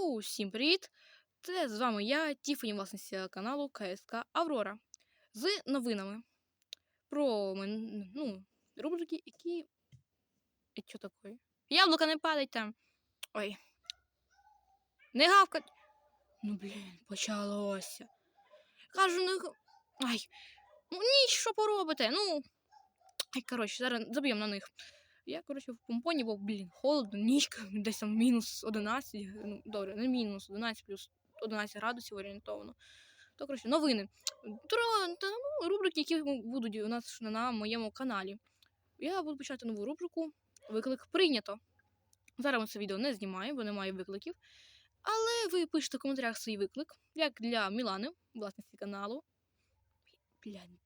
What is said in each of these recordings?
Усім привіт! Це з вами я, Тіфані, власниця каналу КСК Аврора. З новинами про ну, рубрики, які. І що таке? Яблука не падайте. Ой. Не гавкать. Ну, блін, почалося. Кажу, не. Ай. Ну, ніч, що поробите? Ну. Ай, коротше, зараз заб'ємо на них. Я, коротше, в помпоні, бо, блін, холодно, нічка, десь там мінус 11, ну, добре, не мінус 11, плюс 11 градусів орієнтовно. То, коротше, новини. Тро, та, ну, рубрики, які будуть у нас на моєму каналі. Я буду починати нову рубрику Виклик прийнято. Зараз це відео не знімаємо, бо немає викликів. Але ви пишете в коментарях свій виклик, як для Мілани, власниці каналу. Блін,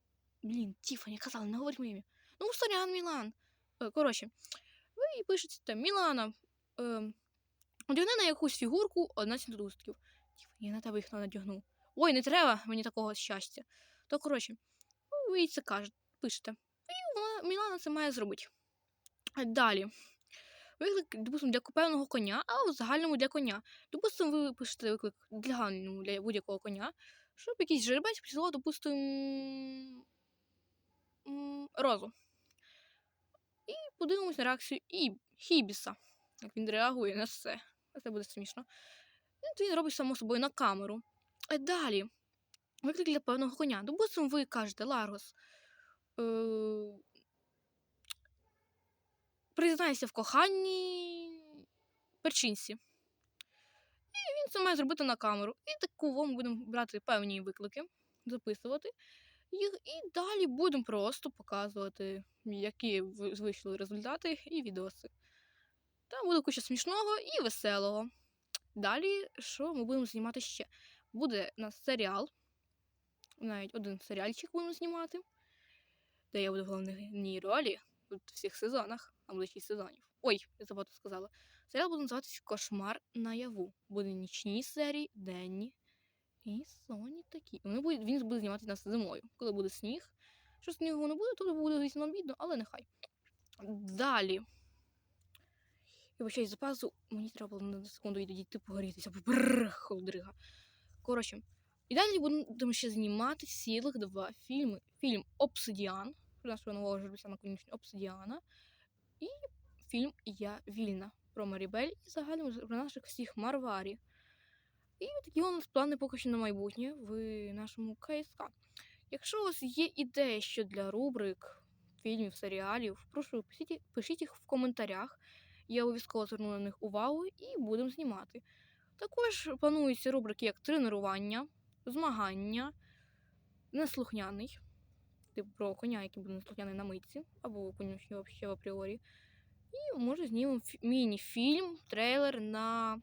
блін, Тіфані казала, не говорить моє ім'я. Ну, сорян, Мілан. Е, Коротше, ви пишете там Мілана. Е, одягни на якусь фігурку 11 налюстків. Я на тебе їх надягну. Ой, не треба мені такого щастя. То, коротше, ну, ви їй це кажете, пишете. І вона, Мілана це має зробити. Далі. Виклик, допустимо, для певного коня, а в загальному для коня. Допустимо, ви пишете виклик для загальному для будь-якого коня, щоб якийсь жеребець прислав, допустимо, розу. Подивимось на реакцію і Хібіса. Як він реагує на все. Це буде смішно. І він робить само собою на камеру. А далі. Виклик для певного коня. Допустимо, ви кажете, Ларгос. Е- признайся в коханні перчинці. І він це має зробити на камеру. І таку ми будемо брати певні виклики, записувати і далі будемо просто показувати, які вийшли результати і відоси. Там буде куча смішного і веселого. Далі, що ми будемо знімати ще? Буде у нас серіал. Навіть один серіальчик будемо знімати, де я буду в головній ролі у всіх сезонах, а буде 6 сезонів. Ой, я забагато сказала. Серіал буде називатися Кошмар наяву. Буде нічні серії, денні і сонні такі. Вони будуть, він буде знімати нас зимою. Коли буде сніг. Що снігу не буде, то буде звісно обідно, але нехай. Далі. Я вибачаюсь за пазу, мені треба було на секунду йти погорітися, бо бррр, холодрига. Коротше, і далі будемо ще знімати цілих два фільми. Фільм Обсидіан, про нашого нового жеребця на конюшні Обсидіана, і фільм Я вільна про Марібель і загально про наших всіх Марварі. І такі у нас плани поки що на майбутнє в нашому КСК. Якщо у вас є ідеї що для рубрик, фільмів, серіалів, прошу пишіть, пишіть їх в коментарях. Я обов'язково зверну на них увагу і будемо знімати. Також плануються рубрики як тренування, змагання, неслухняний, типу про коня, який буде неслухняний на митці, або конюшні взагалі апріорі. І може знімемо фі- міні-фільм, трейлер на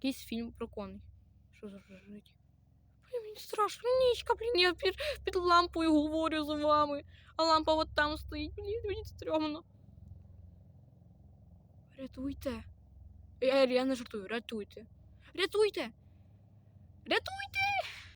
якийсь фільм про коней. Що за мені страшно, нічка, блін, я під, під лампою говорю з вами, а лампа от там стоїть, блін, мені стрьомно. Рятуйте. Я, я не жартую, рятуйте. Рятуйте! Рятуйте!